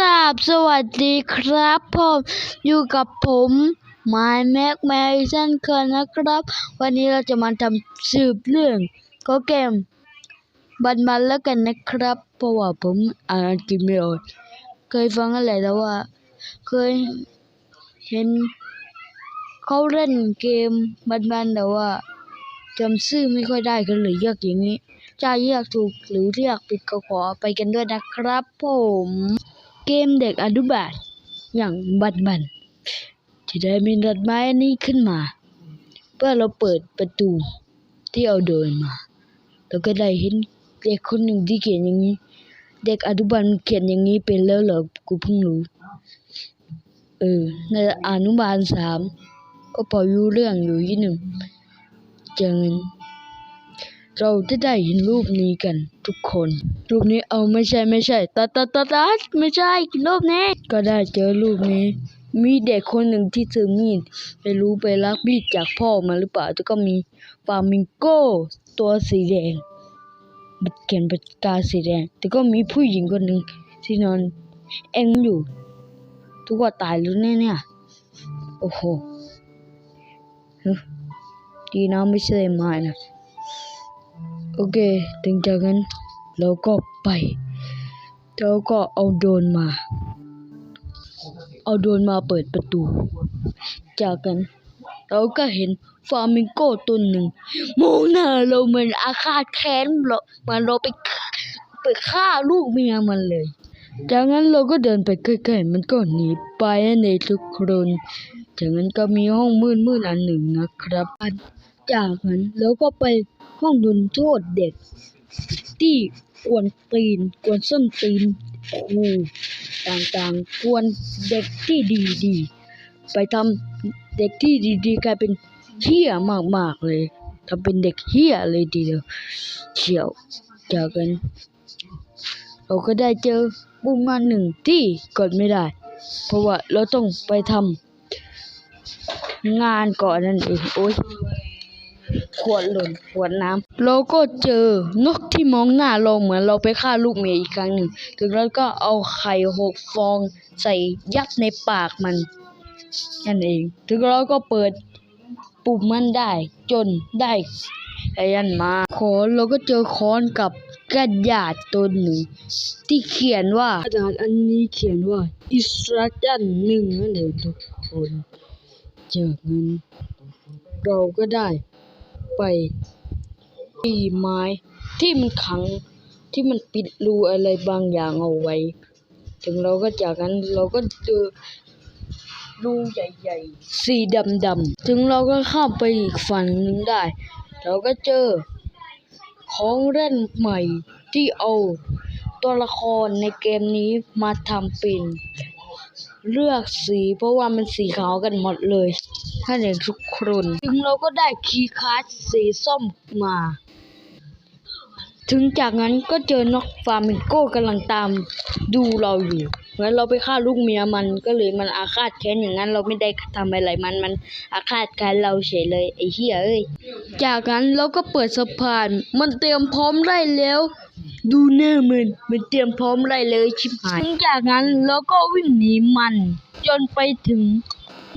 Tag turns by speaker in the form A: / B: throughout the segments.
A: ราบสวัสดีครับผมอยู่กับผมไมแม็กแมวเช่นเคยนะครับ วันนี้เราจะมาทำสืบเรื่องก็เกมบันบันแล้วกันนะครับ เพราะว่าผมอ่านกินไม่ออกเคยฟังอะไรแต่ว่า เคยเห็นเขาเล่นเกมบันบันแต่ว่าจำชื่อไม่ค่อยได้ก็เลยเรียกอย่างนี้จะเรียกถูกหรือเรียกผิดก็ขอไปกันด้วยนะครับผม เกมเด็กอนุบาลอย่างบันบันที่ได้มีดอกไม้อันนี้ขึ้นมาเพื่อเราเปิดประตูที่เอาเดินมาเราก็ได้เห็นเด็กคนหนึ่งที่เขียนอย่างนี้ เด็กอนุบาลเขียนอย่างนี้เป็นแล้วเหรอกูเพิ่งรู้เออในอนุบาลสามก็พอรู้เรื่องอยู่ที่หนึ่งจากนั้น เราจะได้เห็นรูปนี้กันทุกคน รูปนี้เอาไม่ใช่ไม่ใช่ตัดตัดตัดตัดไม่ใช่รูปนี้ ก็ได้เจอรูปนี้ มีเด็กคนหนึ่งที่ถือมีดไม่รู้ไปลักมีดจากพ่อมาหรือเปล่าแล้วก็มีฟามิงโก้ตัวสีแดงบัดเขียนปากกาสีแดงแต่ก็มีผู้หญิงคนหนึ่งที่นอนเอ็งอยู่ ทุกว่าตายแล้วแน่เนี่ยโอ้โหดีนะไม่ใช่ไม้นะ โอเค ถึงจากนั้นเราก็ไปเราก็เอาโดนมา เอาโดนมาเปิดประตู จากนั้นเราก็เห็นฟลามิงโก้ตัวหนึ่งมองหน้าเราเหมือนอาฆาตแค้นเรามันเราไปไปฆ่าลูกเมียมันเลย จากนั้นเราก็เดินไปใกล้ๆมันก็หนีไปในทุกคนจากนั้นก็มีห้องมืดๆอันหนึ่งนะครับ จากนั้นเราก็ไปห้องดนโทษเด็ก ที่กวนตีนกวนส้นตีนครูต่างๆ กวนเด็กที่ดีๆ ไปทำเด็กที่ดีๆ กลายเป็นเหี้ยมากๆเลยทำเป็นเด็กเหี้ยเลยทีเดียวเฉียวจากนั้นเราก็ได้เจอปุ่มงานหนึ่งที่กดไม่ได้ เพราะว่าเราต้องไปทำงานก่อนนั่นเองโอ๊ย ขวดหล่นขวดน้ำเราก็เจอนกที่มองหน้าเราเหมือนเราไปฆ่าลูกเมียอีกครั้งหนึ่งถึงแล้วก็เอาไข่หกฟองใส่ยัดในปากมันนั่นเอง ถึงเราก็เปิดปุ่มมันได้ จนได้ไอ้ยันมาขอนเราก็เจอค้อนกับกระดาษตัวหนึ่ง ที่เขียนว่ากระดาษอันนี้เขียนว่าอิสราจันหนึ่งนั่นเองทุกคน เจากนั้นเราก็ได้ ไปตีไม้ที่มันขังที่มันปิดรูอะไรบางอย่างเอาไว้ ถึงเราก็จากนั้นเราก็เจอรูใหญ่ๆ สีดำๆ ถึงเราก็ข้ามไปอีกฝั่งหนึ่งได้ เราก็เจอ ของเล่นใหม่ที่เอาตัวละครในเกมนี้มาทำเป็น เลือกสี เพราะว่ามันสีขาวกันหมดเลยถ้านเห็นทุกคนถึงเราก็ได้คีย์การ์ดสีส้มมา ถึงจากนั้นก็เจอนกฟลามิงโก้กำลังตามดูเราอยู่งั้นเราไปฆ่าลูกเมียมันก็เลยมันอาฆาตแค้นอย่างนั้นเราไม่ได้ทำอะไรมันมันอาฆาตแค้นเราเฉยเลยไอ้เหี้ยเอ้ยจากนั้นเราก็เปิดสะพาน มันเตรียมพร้อมได้แล้ว ดูหน้ามันมันเตรียมพร้อมได้เลยชิบหายจากนั้นเราก็วิ่งหนีมัน จนไปถึง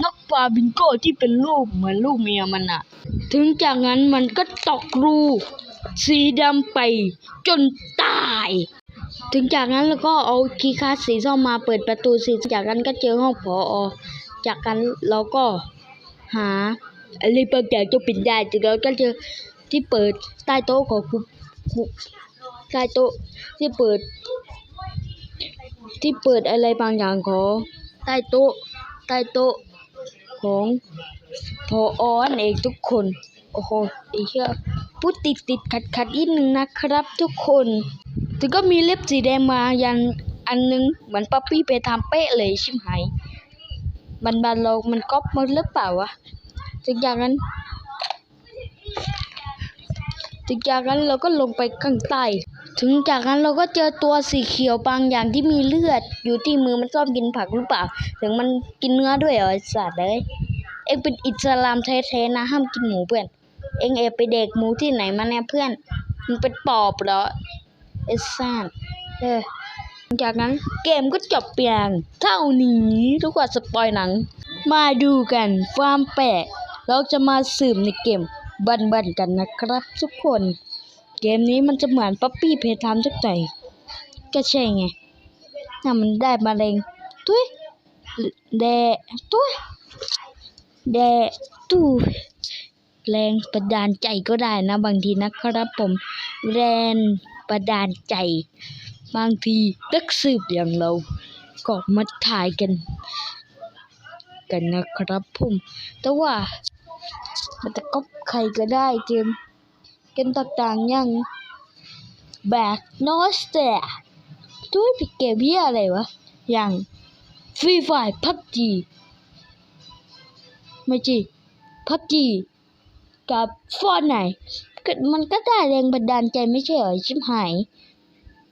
A: นกฟลามิงโก้ที่เป็นลูกเหมือนลูกเมียมันอะถึงจากนั้นมันก็ตกรูสีดำไปจนตาย ถึงจากนั้นแล้วก็เอาคีย์การ์ดสีส้มมาเปิดประตูสีจากนั้นก็เจอห้องผอจากนั้นเราก็หาอะไรบางอย่างจะปิดได้จากนั้นก็เจอที่เปิดใต้โต๊ะของครูครู ใต้โต๊ะที่เปิด ที่เปิดอะไรบางอย่างของใต้โต๊ะใต้โต๊ะของพอออนเองทุกคน โอ้โหไอ้เหี้ยพูดติดติดขัดขัดอีกหนึ่งนะครับทุกคนถึงก็มีเล็บสีแดงมายันอันนึงเหมือนป๊อปปี้ไปทำเป๊ะเลยชิมหายบันบันเรามันก๊อปมาหรือเปล่าวะถึงอย่างนั้น ถึงจากนั้นเราก็ลงไปข้างใต้ถึงจากนั้นเราก็เจอตัวสีเขียวบางอย่างที่มีเลือด อยู่ที่มือมันชอบกินผักหรือเปล่า ถึงมันกินเนื้อด้วยเหรอไอสัตว์เลยเอ็งเป็นอิสลามแท้ๆนะห้ามกินหมูเพื่อน เอ็งแอไปเด็กหมูที่ไหนมาเนี่ยเพื่อนมึงเป็นปอบเหรอไอ้สัตว์เออจากนั้นเกมก็จบเพียงเท่านี้ทุกคนสปอยหนัง มาดูกันความแปลกเราจะมาสืบในเกม บันบันๆกันนะครับ ทุกคน เกมนี้มันจะเหมือนป๊อปปี้เพย์ไทม์ทุกใจก็ใช่ไงถ้ามันได้มาเร็งตุ้ยแดตุ้ยแดตู้แรงประดานใจก็ได้นะ บางทีนะครับผม แรงประดานใจ บางทีนักสืบอย่างเราก็มาถ่ายกัน กันนะครับผม แต่ว่า มันจะก๊อปใครก็ได้เกมเกมต่างๆอย่างแบกนอสเตะด้วยไปเกมเหี้ยอะไรวะ อย่างฟรีไฟพับจีไม่จีพับจีกับฟอนไหน มันก็ได้แรงบันดาลใจไม่ใช่เหรอชิบหาย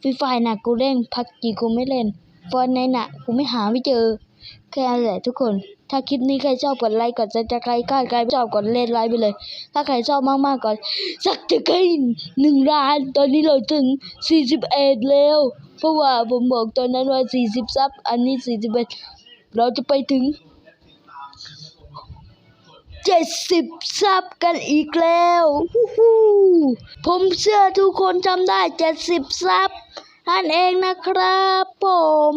A: ฟรีไฟน่ะกูเล่นพับจีกูไม่เล่นฟอนไหนน่ะกูไม่หาไม่เจอ แค่นั้นแหละทุกคน ถ้าคลิปนี้ใครชอบกดไลค์กดซับสไครต์ใครใครไม่ชอบกดเล่นไลค์ไปเลย ถ้าใครชอบมากๆก่อนสักจะกินหนึ่งล้าน ตอนนี้เราถึง41แล้ว เพราะว่าผมบอกตอนนั้นว่า40ซับ อันนี้41เอ็ดเราจะไปถึง70ซับกันอีกแล้วฮู้ผมเชื่อทุกคนทำได้70ซับนั่นเองนะครับผม